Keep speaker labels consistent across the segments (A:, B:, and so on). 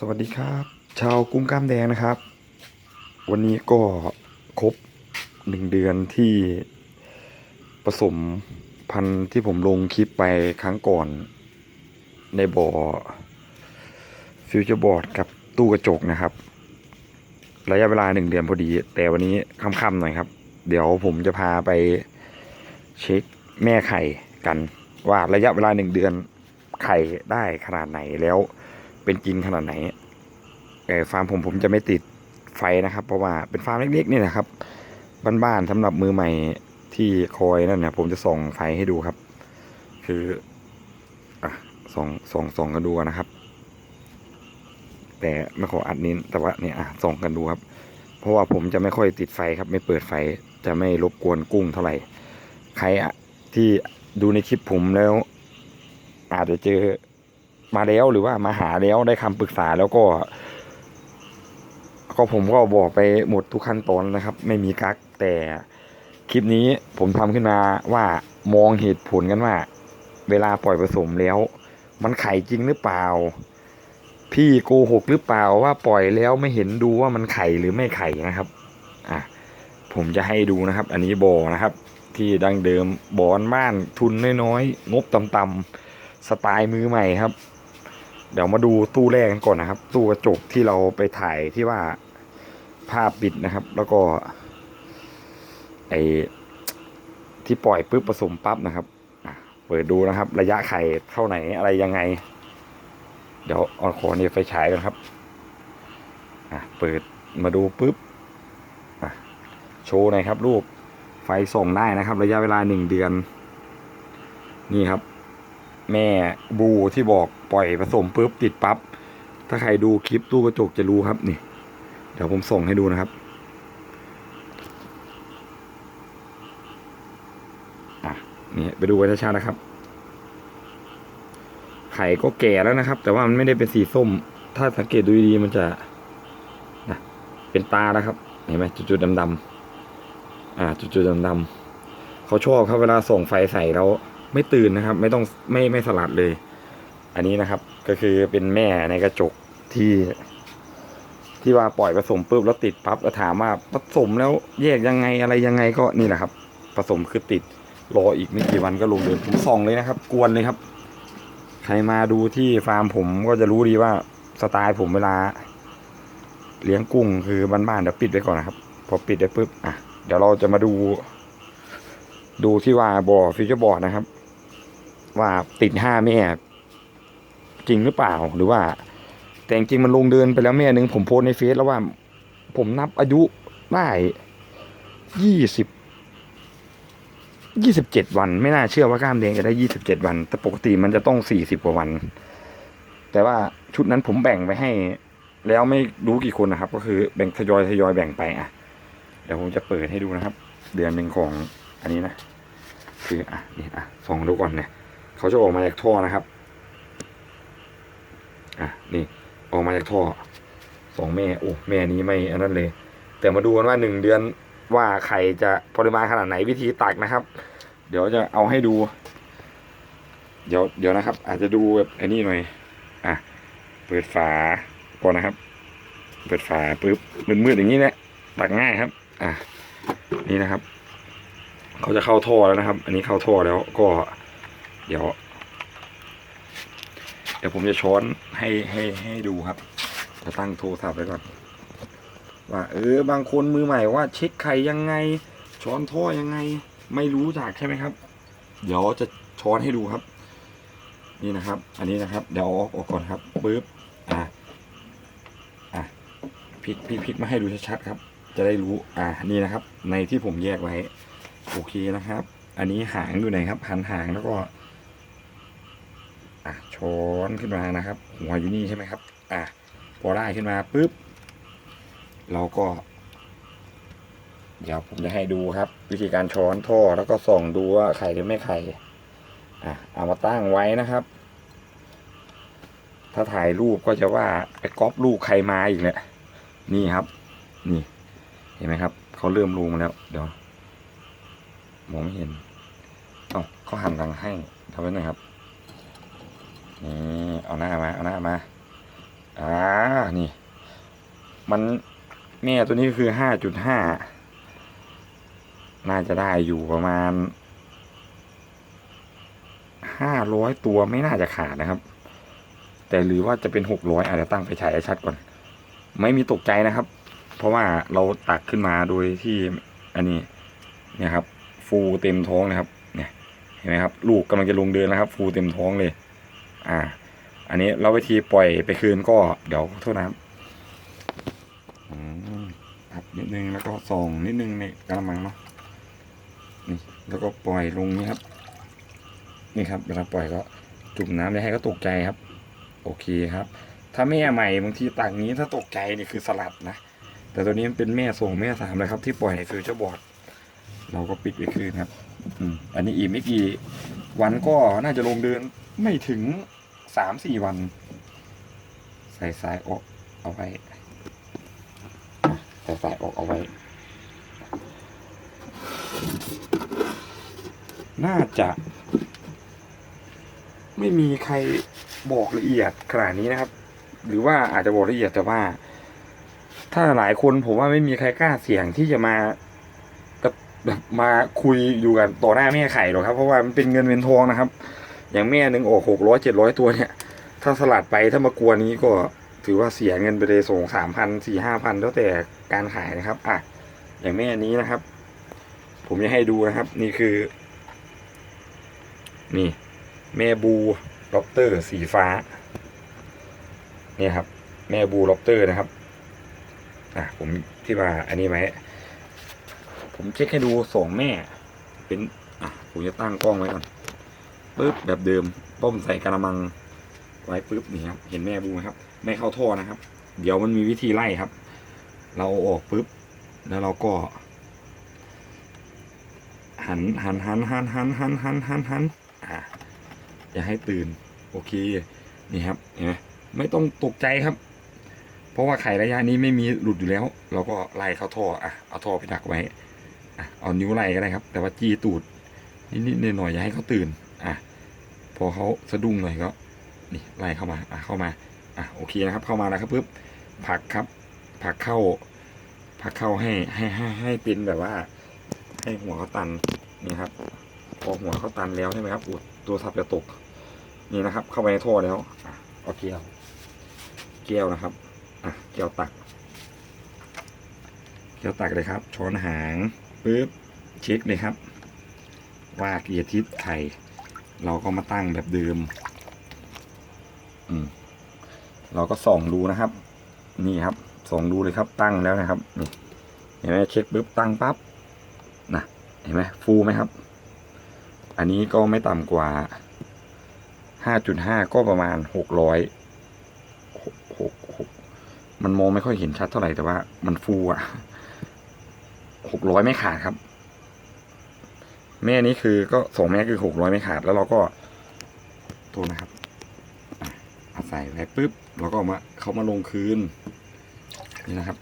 A: สวัสดีครับ ชาวกุ้งกล้ามแดงนะครับ วันนี้ก็ครบหนึ่งเดือนที่ผสมพันธุ์ที่ผมลงคลิปไปครั้งก่อน ในบ่อฟิวเจอร์บอร์ดกับตู้กระจกนะครับ ระยะเวลาหนึ่งเดือนพอดี แต่วันนี้ค่ำๆหน่อยครับ เดี๋ยวผมจะพาไปเช็คแม่ไข่กัน ว่าระยะเวลาหนึ่งเดือนไข่ได้ขนาดไหนแล้ว เป็นจริงขนาดไหนเออฟาร์มผมผมจะไม่ติดไฟนะครับ เพราะว่าเป็นฟาร์มเล็กๆนี่นะครับบ้านๆสำหรับมือใหม่ที่คอยนั่นนะผมจะส่องไฟให้ดูครับ คืออะส่องส่องส่องกันดูนะครับ แต่ไม่ขออัดนิ้นแต่ว่าเนี่ยอะส่องกันดูครับ เพราะว่าผมจะไม่ค่อยติดไฟครับ ไม่เปิดไฟจะไม่รบกวนกุ้งเท่าไหร่ ใครอะที่ดูในคลิปผมแล้ว อาจจะเจอ มาแล้วหรือว่ามาหาแล้วได้คำปรึกษาแล้วก็ ก็ผมก็บอกไปหมดทุกขั้นตอนนะครับ ไม่มีกักแต่คลิปนี้ผมทำขึ้นมาว่ามองเหตุผลกันว่า เวลาปล่อยผสมแล้ว มันไข่จริงหรือเปล่า พี่โกหกหรือเปล่าว่าปล่อยแล้วไม่เห็นดูว่ามันไข่หรือไม่ไข่นะครับอะผมจะให้ดูนะครับ อันนี้บ่อนะครับ ที่ดังเดิมบ่อนบ้านทุนน้อยๆงบต่ำๆสไตล์มือใหม่ครับ เดี๋ยวมาดูตู้แรกกันก่อนนะครับ ตู้กระจกที่เราไปถ่ายที่ว่าภาพปิดนะครับ แล้วก็ไอที่ปล่อยปุ๊บผสมปั๊บนะครับเปิดดูนะครับ ระยะไข่เท่าไหนอะไรยังไง เดี๋ยวเอาขอเนี่ยไฟฉายกันครับอะเปิดมาดูปุ๊บอะโชว์หน่อยครับ รูปไฟส่องได้นะครับ ระยะเวลาหนึ่งเดือน นี่ครับ แม่บูที่บอก ปล่อยผสมปุ๊บติดปับ๊บถ้าใครดูคลิปตู้กระจกจะรู้ครับนี่ เดี๋ยวผมส่งให้ดูนะครับอะนี่ไปดูกันช้าๆนะครับไข่ก็แก่แล้วนะครับ แต่ว่ามันไม่ได้เป็นสีส้ม ถ้าสังเกตดูดีๆมันจะนะเป็นตาแล้วครับ เห็นไหมจุดๆดำๆอ่า จุดๆดำๆเขาชอบครับเวลาส่องไฟใส่แล้วไม่ตื่นนะครับ ไม่ต้องไม่ไม่สลัดเลย อันนี้นะครับก็คือเป็นแม่ในกระจกที่ ที่ว่าปล่อยผสมปุ๊บแล้วติดปั๊บแล้วถามว่าผสมแล้วแยกยังไงอะไรยังไงก็นี่แหละครับ ผสมคือติดรออีกไม่กี่วันก็ลงเดินผมส่องเลยนะครับ กวนเลยครับ ใครมาดูที่ฟาร์มผมก็จะรู้ดีว่าสไตล์ผมเวลา เลี้ยงกุ้งคือบ้านๆเดี๋ยวปิดไว้ก่อนนะครับ พอปิดได้ปุ๊บอะเดี๋ยวเราจะมาดู ดูที่ว่าบ่อฟิวเจอร์บอร์ดนะครับ ว่าติดห้าแม่ จริงหรือเปล่าหรือว่า แต่จริงมันลงเดินไปแล้วแม่หนึ่งผมโพสในเฟซแล้วว่า ผมนับอายุได้ยี่สิบยี่สิบเจ็ดวัน ไม่น่าเชื่อว่ากล้ามแดงจะได้ยี่สิบเจ็ดวัน แต่ปกติมันจะต้องสี่สิบกว่าวัน แต่ว่าชุดนั้นผมแบ่งไปให้ แล้วไม่รู้กี่คนนะครับ ก็คือแบ่งทยอยทยอยแบ่งไปอะเดี๋ยวผมจะเปิดให้ดูนะครับ เดือนหนึ่งของอันนี้นะ คืออะนี่อะส่องดูก่อนเนี่ย เขาจะออกมาจากท่อนะครับ อะนี่ออกมาจากท่อสองแม่โอ้แม่นี้ไม่อันนั้นเลย แต่มาดูกันว่าหนึ่งเดือนว่าไข่จะปริมาณขนาดไหนวิธีตักนะครับ เดี๋ยวจะเอาให้ดู เดี๋ยวเดี๋ยวนะครับ อาจจะดูแบบไอ้นี่หน่อยอะเปิดฝาก่อนนะครับ เปิดฝาปุ๊บมืดๆอย่างนี้แหละตักง่ายครับ อะนี่นะครับ เขาจะเข้าท่อแล้วนะครับ อันนี้เข้าท่อแล้วก็ เดี๋ยว เดี๋ยวผมจะช้อนให้ให้ให้ดูครับจะตั้งโทรศัพท์ไว้ก่อนว่าเออบางคนมือใหม่ว่าเช็คไข่ยังไง ช้อนท่อยังไง ไม่รู้จักใช่ไหมครับ เดี๋ยวจะช้อนให้ดูครับ นี่นะครับ อันนี้นะครับ เดี๋ยวเอาออกก่อนครับปึ๊บอะอะพลิกพลิกพลิกมาให้ดูชัดๆครับ จะได้รู้อ่านี่นะครับ ในที่ผมแยกไว้โอเคนะครับ อันนี้หางอยู่ไหนครับหันหางแล้วก็ ช้อนขึ้นมานะครับ หัวอยู่นี่ใช่ไหมครับ อะพอได้ขึ้นมาปุ๊บ เราก็ เดี๋ยวผมจะให้ดูครับ วิธีการช้อนท่อแล้วก็ส่องดูว่าไข่หรือไม่ไข่อะเอามาตั้งไว้นะครับ ถ้าถ่ายรูปก็จะว่าไปก๊อปลูกใครมาอีกแหละนี่ครับ นี่ เห็นไหมครับเขาเริ่มรูมาแล้ว เดี๋ยวมองไม่เห็นเอ้าเขาหันหลังให้ทำไว้หน่อยครับ นี่เอาหน้ามา เอาหน้ามา อ่า นี่ มันแม่ตัวนี้คือห้าจุดห้า น่าจะได้อยู่ประมาณห้าร้อยตัวไม่น่าจะขาดนะครับ แต่หรือว่าจะเป็นหกร้อยอาจจะตั้งไฟฉายชัดก่อน ไม่มีตกใจนะครับ เพราะว่าเราตักขึ้นมาโดยที่อันนี้เนี่ยครับ ฟูเต็มท้องนะครับ เนี่ยเห็นไหมครับ ลูกกำลังจะลงเดินแล้วครับ ฟูเต็มท้องเลย อ่า อันนี้เราวิธีปล่อยไปคืนก็เดี๋ยวโทษนะครับอืมครับนิดนึงแล้วก็ส่องนิดนึงในกระมังเนาะนี่แล้วก็ปล่อยลงนี่ครับ นี่ครับเวลาปล่อยก็จุ่มน้ำเลยให้ก็ตกใจครับ โอเคครับ ถ้าแม่ใหม่บางทีต่างนี้ถ้าตกใจนี่คือสลัดนะแต่ตัวนี้มันเป็นแม่ส่งแม่สามเลยครับ ที่ปล่อยในฟิวเจอร์บอร์ดเราก็ปิดไปคืนครับ อืมอันนี้อีกไม่กี่วันก็น่าจะลงเดือนไม่ถึง สามสี่วัน ใส่สายอกเอาไว้ใส่สายอกเอาไว้ น่าจะ ไม่มีใครบอกละเอียดขนาดนี้นะครับ หรือว่าอาจจะบอกละเอียดแต่ว่า ถ้าหลายคนผมว่าไม่มีใครกล้าเสี่ยงที่จะมาแบบมาคุยอยู่กันต่อหน้าแม่ไข่หรอกครับ เพราะว่ามันเป็นเงินเป็นทองนะครับ อย่างแม่หนึ่งโอ้หกร้อยเจ็ดร้อยตัวเนี่ย ถ้าสลัดไปถ้ามากลัวนี้ก็ถือว่าเสียเงินไปเลยส่งสามพันสี่ห้าพันแล้วแต่การขายนะครับ อะ อย่างแม่นี้นะครับ ผมจะให้ดูนะครับ นี่คือ นี่ แม่บูล็อบเตอร์สีฟ้า เนี่ยครับ แม่บูล็อบเตอร์นะครับ อะ ผมที่ว่าอันนี้ไหมผมเช็คให้ดูสองแม่ เป็น อะ ผมจะตั้งกล้องไว้ก่อน ปึ๊บแบบเดิมต้มใส่กระมังไว้ปึ๊บนี่ครับเห็นแม่บูไหมครับ ไม่เข้าท่อนะครับ เดี๋ยวมันมีวิธีไล่ครับ เราออกปึ๊บแล้วเราก็ หันหันหันหันหันหันหันหันหันอะอย่าให้ตื่น โอเคนี่ครับเห็นไหมไม่ต้องตกใจครับ เพราะว่าไข่ระยะนี้ไม่มีหลุดอยู่แล้ว เราก็ไล่เข้าท่ออะเอาท่อไปดักไว้อะเอานิ้วไล่ก็ได้ครับ แต่ว่าจี้ตูดนิดๆหน่อยๆอย่าให้เขาตื่น พอเขาสะดุ้งหน่อยก็นี่ไล่เข้ามาอะเข้ามาอะโอเคนะครับ เข้ามาแล้วครับปุ๊บผักครับ ผักเข้า ผักเข้าให้ให้ให้ให้เป็นแบบว่า ให้หัวเขาตันนี่ครับ พอหัวเขาตันแล้วใช่ไหมครับอุดตัวทับจะตก นี่นะครับ เข้าไปในท่อแล้วอะเอาเกลียวเกลียวนะครับอะเกลียวตักเกลียวตักเลยครับ ช้อนหางปุ๊บเช็คเลยครับ ว่าเกียร์ทิศไข่ เราก็มาตั้งแบบเดิม อืม เราก็ส่องดูนะครับ นี่ครับส่องดูเลยครับตั้งแล้วนะครับ นี่ เห็นไหมเช็คปุ๊บตั้งปั๊บนะเห็นไหมฟูไหมครับ อันนี้ก็ไม่ต่ำกว่าห้าจุดห้าก็ประมาณหกร้อยหกหกมันมองไม่ค่อยเห็นชัดเท่าไหร่แต่ว่ามันฟูอะหกร้อยไม่ขาดครับ แม่นี้คือก็สองแม่คือหกร้อยไม่ขาด แล้วเราก็ตัวนะครับอาใส่ไว้ปุ๊บเราก็ามาเขามาลงคืน นี่นะครับ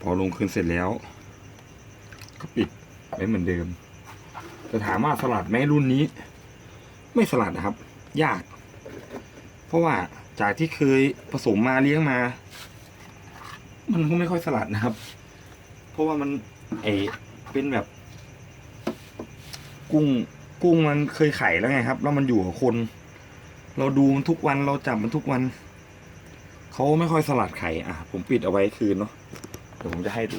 A: พอลงคืนเสร็จแล้ว ก็ปิดไว้เหมือนเดิมจะถามว่าสลัดไหมรุ่นนี้ ไม่สลัดนะครับ ยาก เพราะว่าจากที่เคยผสมมาเลี้ยงมา มันก็ไม่ค่อยสลัดนะครับ เพราะว่ามันเอเป็นแบบ กุ้ง กุ้งมันเคยไข่แล้วไงครับ แล้วมันอยู่กับคน เราดูมันทุกวันเราจับมันทุกวันเขาไม่ค่อยสลัดไข่อะ ผมปิดเอาไว้คืนเนาะเดี๋ยวผมจะให้ดู